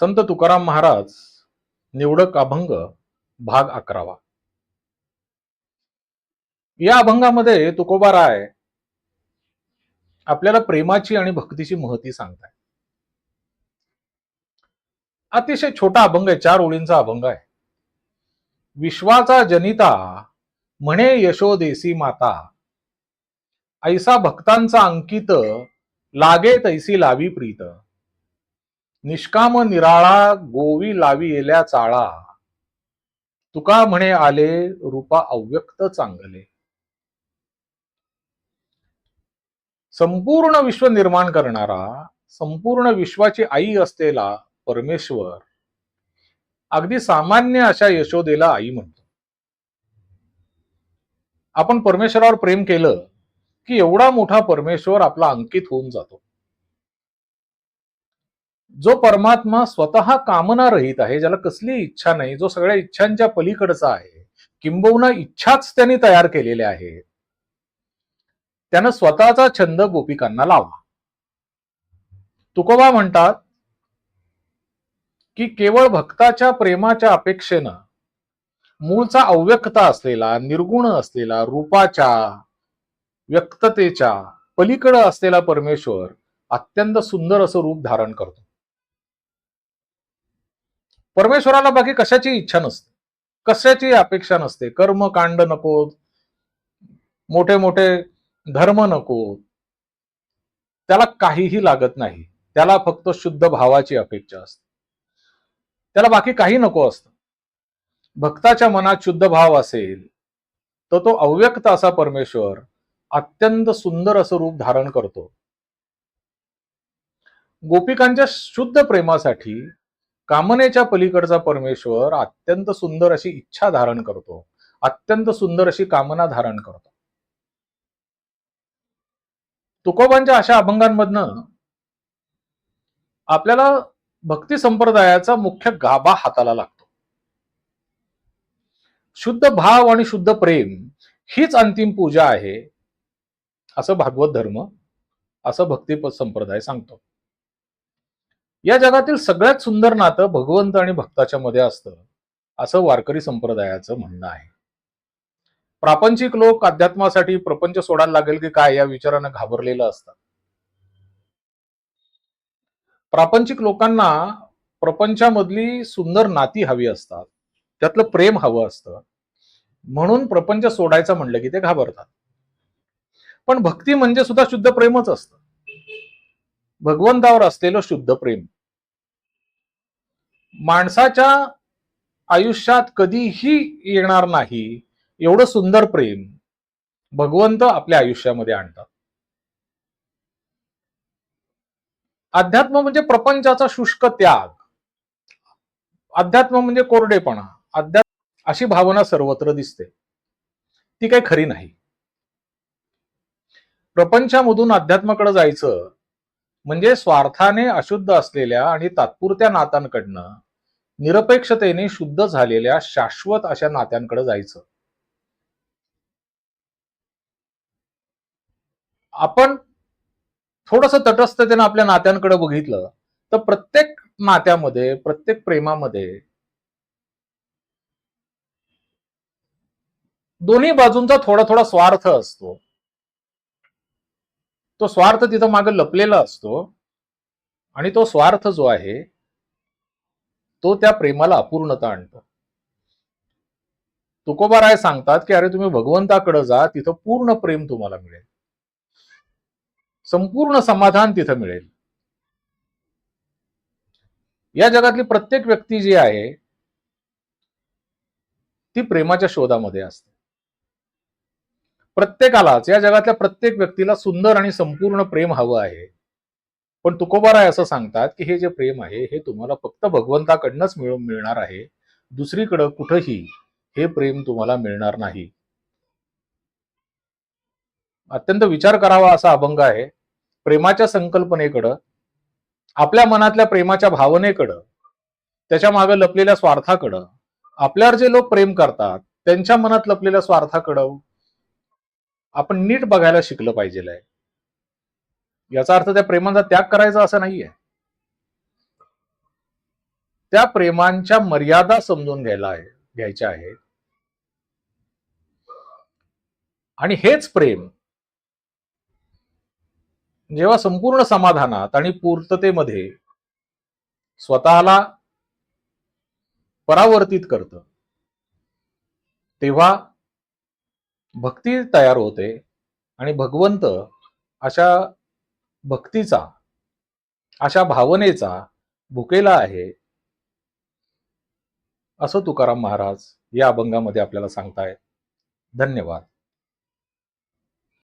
संत तुकाराम महाराज निवडक अभंग भाग अकरावा. या अभंगामध्ये तुकोबा राय आपल्याला प्रेमाची आणि भक्तीची महती सांगताय. अतिशय छोटा अभंग आहे चार ओळींचा अभंग आहे. विश्वाचा जनिता म्हणे यशोदेसी माता. ऐसा भक्तांचा अंकित लागे तैसी लावी प्रीत. निष्काम निराळा गोवी लावी येल्या चाळा. तुका म्हणे आले रूपा अव्यक्त चांगले. संपूर्ण विश्व निर्माण करणारा संपूर्ण विश्वाची आई असलेला परमेश्वर अगदी सामान्य अशा यशोदेला आई म्हणतो. आपण परमेश्वरावर प्रेम केलं की एवढा मोठा परमेश्वर आपला अंकित होऊन जातो. जो परमात्मा स्वतः कामना रहित आहे ज्याला कसली इच्छा नाही जो सगळ्या इच्छांच्या पलीकडचा आहे किंबहुना इच्छाच त्यांनी तयार केलेल्या आहेत त्यानं स्वतःचा छंद गोपिकांना लावला. तुकोबा म्हणतात की केवळ भक्ताच्या प्रेमाच्या अपेक्षेनं मूळचा अव्यक्ता असलेला निर्गुण असलेला रूपाच्या व्यक्ततेच्या पलीकडं असलेला परमेश्वर अत्यंत सुंदर असं रूप धारण करतो. परमेश्वराला बाकी कशाची इच्छा नसते. कशाची अपेक्षा नसते. कर्म कांड नको. मोठे मोठे धर्म नको. त्याला काहीही लागत नाही. त्याला फक्त शुद्ध भावाची अपेक्षा असते. त्याला बाकी काही नको असतं. भक्ताच्या मनात शुद्ध भाव असेल तर तो अव्यक्त असा परमेश्वर अत्यंत सुंदर असं रूप धारण करतो. गोपिकांच्या शुद्ध प्रेमासाठी कामनेच्या पलीकडचा परमेश्वर अत्यंत सुंदर अशी इच्छा धारण करतो. अत्यंत सुंदर अशी कामना धारण करतो. तुकोबांच्या अशा अभंगांमधनं आपल्याला भक्ती संप्रदायाचा मुख्य गाभा हाताला लागतो. शुद्ध भाव आणि शुद्ध प्रेम हीच अंतिम पूजा आहे असं भागवत धर्म असं भक्ती संप्रदाय सांगतो. या जगातील सगळ्यात सुंदर नातं भगवंत आणि भक्ताच्या मध्ये असतं असं वारकरी संप्रदायाचं म्हणणं आहे. प्रापंचिक लोक अध्यात्मासाठी प्रपंच सोडायला लागेल की काय या विचारानं घाबरलेलं असतात. प्रापंचिक लोकांना प्रपंचामधली सुंदर नाती हवी असतात त्यातलं प्रेम हवं असतं. म्हणून प्रपंच सोडायचं म्हणलं की ते घाबरतात. पण भक्ती म्हणजे सुद्धा शुद्ध प्रेमच असतं. भगवंतावर असलेलं शुद्ध प्रेम. माणसाच्या आयुष्यात कधीही येणार नाही एवढं सुंदर प्रेम भगवंत आपल्या आयुष्यामध्ये आणतात. अध्यात्म म्हणजे प्रपंचाचा शुष्क त्याग. अध्यात्म म्हणजे कोरडेपणा. अध्यात्म अशी भावना सर्वत्र दिसते. ती काही खरी नाही. प्रपंचामधून अध्यात्माकडे जायचं म्हणजे स्वार्थाने अशुद्ध असलेल्या आणि तात्पुरत्या नात्यांकडनं निरपेक्षतेने शुद्ध झालेल्या शाश्वत अशा नात्यांकडे जायचं. आपण थोडस तटस्थतेनं आपल्या नात्यांकडे बघितलं तर प्रत्येक नात्यामध्ये प्रत्येक प्रेमामध्ये दोन्ही बाजूंचा थोडा थोडा स्वार्थ असतो. तो स्वार्थ तिथं मागे लपलेला असतो. आणि तो स्वार्थ जो आहे तो त्या प्रेमाला अपूर्णता आणतो. तुकोबा राय सांगतात की अरे तुम्ही भगवंताकडे जा तिथं पूर्ण प्रेम तुम्हाला मिळेल. संपूर्ण समाधान तिथं मिळेल. या जगातली प्रत्येक व्यक्ती जी आहे ती प्रेमाच्या शोधामध्ये असते. प्रत्येकालाच या जगातल्या प्रत्येक व्यक्तीला सुंदर आणि संपूर्ण प्रेम हवं आहे. पण तुकोबाराय असं सांगतात की हे जे प्रेम आहे हे तुम्हाला फक्त भगवंताकडनंच मिळून मिळणार आहे. दुसरीकडं कुठंही हे प्रेम तुम्हाला मिळणार नाही. अत्यंत विचार करावा असा अभंग आहे. प्रेमाच्या संकल्पनेकडं आपल्या मनातल्या प्रेमाच्या भावनेकडं त्याच्यामागे लपलेल्या स्वार्थाकडं आपल्यावर जे लोक प्रेम करतात त्यांच्या मनात लपलेल्या स्वार्थाकडं आपण नीट बघायला शिकलं पाहिजे याचा अर्थ त्या प्रेमाचा त्याग करायचा असं नाहीये. त्या प्रेमांच्या मर्यादा समजून घ्यायला आहे घ्यायच्या आहेत. आणि हेच प्रेम जेव्हा संपूर्ण समाधानात आणि पूर्ततेमध्ये स्वतःला परावर्तित करतं तेव्हा भक्ती तयार होते आणि भगवंत अशा भक्तीचा अशा भावनेचा भुकेला आहे. असं तुकाराम महाराज या अभंगामध्ये आपल्याला सांगतायत. धन्यवाद.